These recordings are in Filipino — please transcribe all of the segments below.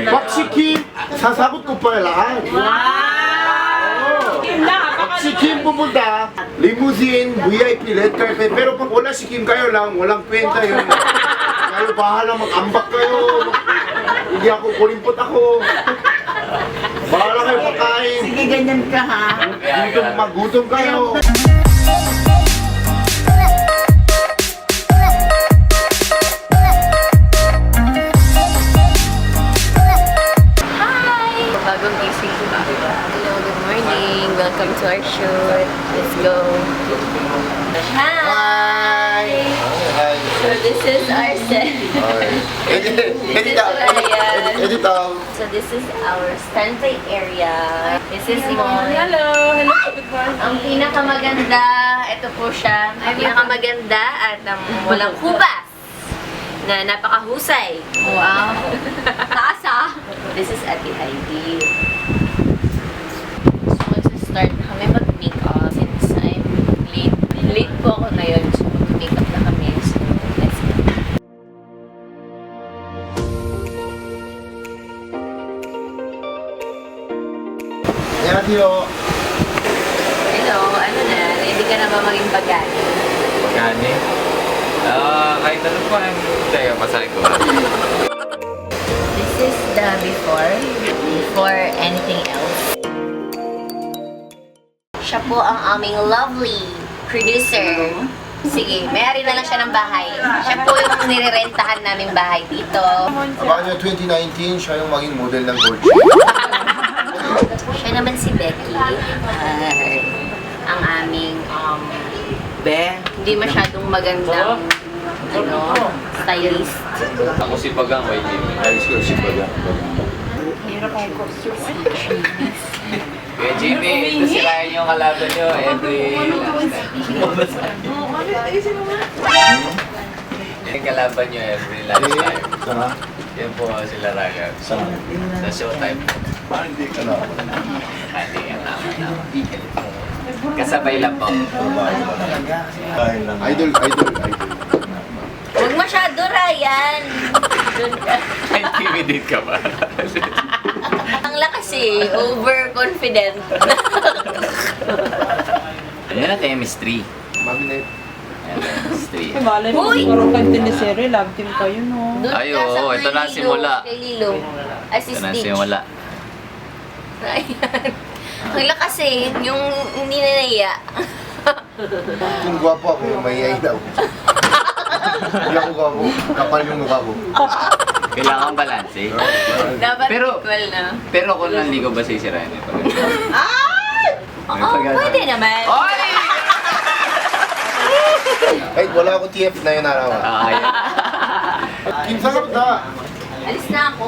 Lord. Pag si Kim, sasagot ko pa lahat. Wow! Kim na, Pag si Kim pumunta, limousine, VIP, red carpet. Pero pag wala si Kim kayo lang, walang kwenta yun. Kayo bahala, mag-ambak kayo. Hindi ako, kulimpot ako. Bahala kayo pakain. Sige, ganyan ka ha. Gutom, magutom kayo. Edit, out. Edit, out. So this is our standby area. This is mall. Hello, hello, good morning. Ang pinakamaganda, ito po siya. Ang pinakamaganda at um, walang kubas na napakahusay. Wow! Taas ah! This is Ate Heidi. Thank you. Hello, ano na, hindi ka na ba maging pagani? Pagani? Eh. Ah, kahit ano pa, tayo, pasahin ko. This is the before, before anything else. Siya po ang aming lovely producer. Sige, mayari na lang siya ng bahay. Siya po yung nirerentahan namin bahay dito. Abangan nyo 2019, siya yung maging model ng Gucci. Siya naman si Becky. Ay, ang aming um, Be. hindi masyadong magandang ano, stylist. Ako si Pagang, may Jimmy. Ayos ko si Baga. Kaya Jimmy, ito sirayan yung kalaban nyo every last time. Yung kalaban nyo every last time. Yan po sila Raga. Sa showtime po. Ano? Hindi naman naman. Kasabay lang po. Idol, idol, idol. Huwag masyado, Ryan! Doon ka. Intimidate ka ba? Ang lakas eh, overconfident. Ano na chemistry? Magnet. Chemistry. Malay mo, Uy! kayo teleserye, love team kayo, no? Doon Ay, ka sa oo, kay ito na Lilo, simula. Kay Lilo. Ito na Stitch. wala. Ayan. Ang lakas eh, yung hindi na naiya. Kung gwapo ako, may daw. Hindi ako gwapo. Kapal yung mukha ko. Kailangan balance eh. Dapat Pero- equal na. Pero kung nanligaw ba si Sirayan ito? Oo, pwede naman. Oy! Kahit wala ako TF na yun araw. Ah, yan. Kim, saan ka punta? Alis na ako.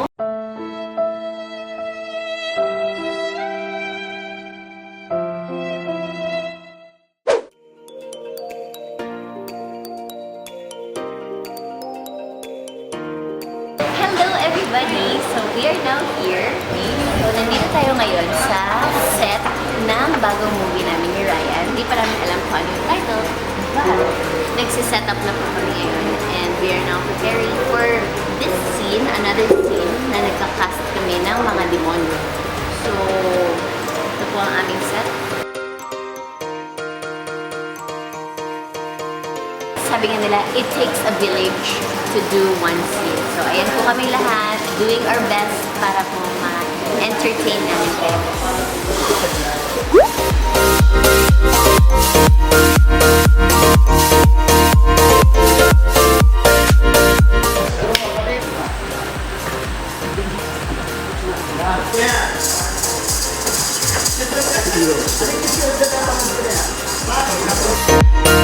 Tayo ngayon sa set ng bagong movie namin ni Ryan. Hindi pa namin alam kung ano yung title. But nagsiset up na po kami ngayon and we are now preparing for this scene, another scene na nagka-cast kami ng mga demonyo. So, ito po ang aming set. sabi nga nila, it takes a village to do one scene. So, ayan po kami lahat, doing our best para po ma-entertain namin kayo. Pangalan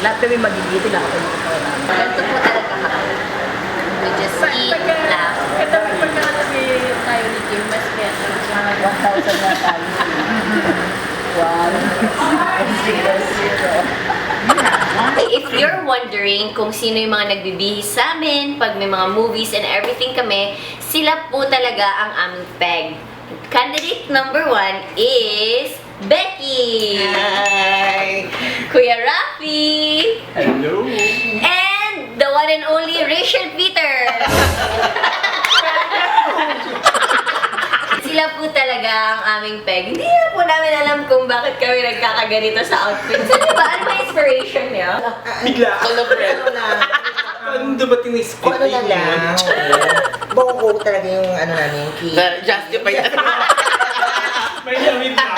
Lahat kami magigiting. Lahat kami Ganito po talaga kami. We just eat, laugh. Ito pagkakatabi tayo ni Kim, mas better. 1,000 na tayo. One. Zero, zero. If you're wondering kung sino yung mga nagbibihis sa amin, pag may mga movies and everything kami, sila po talaga ang aming peg. Candidate number one is Becky! Hi! Kuya Rafi! Hello. And the one and only Rachel Peter! Sila po talaga ang aming peg. Hindi na po namin alam kung bakit kami nagkakaganito sa outfit. So, di ba? Ano ba inspiration niya? Bigla. Ano dumating na Kung ano na lang. Buong ko talaga yung ano namin, key. Justify na. May lamit na.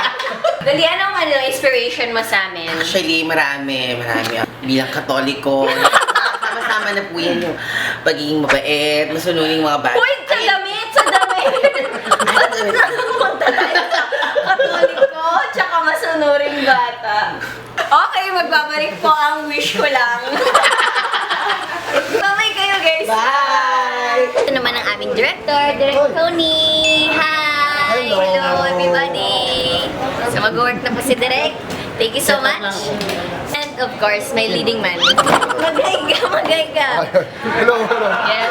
Dali, anong ano, inspiration mo sa amin? Actually, marami, marami. Bilang katoliko, sama-sama na po yan yung pagiging mabait, masunuring mga bata. Uy, sa damit! Sa damit! Nakapunta tayo sa katoliko tsaka masunuring bata? Okay, magbabalik po ang wish ko lang. Bye kayo, guys! Bye! Ito naman ang aming director, Direct Tony. Hi! Hello. everybody! So mag-work na po si Direct. Thank you so much. And of course, my leading man. Magay ka, magay ka. Hello, hello. Yes.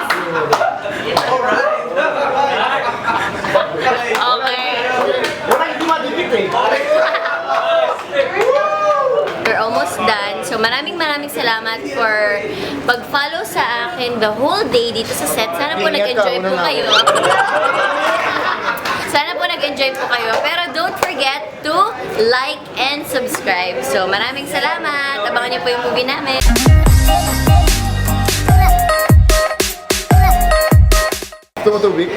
Okay. Wala yung dumadipit eh. We're almost done. So maraming maraming salamat for pag-follow sa akin the whole day dito sa set. Sana po nag-enjoy po kayo. Sana po nag-enjoy po kayo. Pero don't forget to like and subscribe. So maraming salamat. Abangan niyo po yung movie namin. Tumutubig.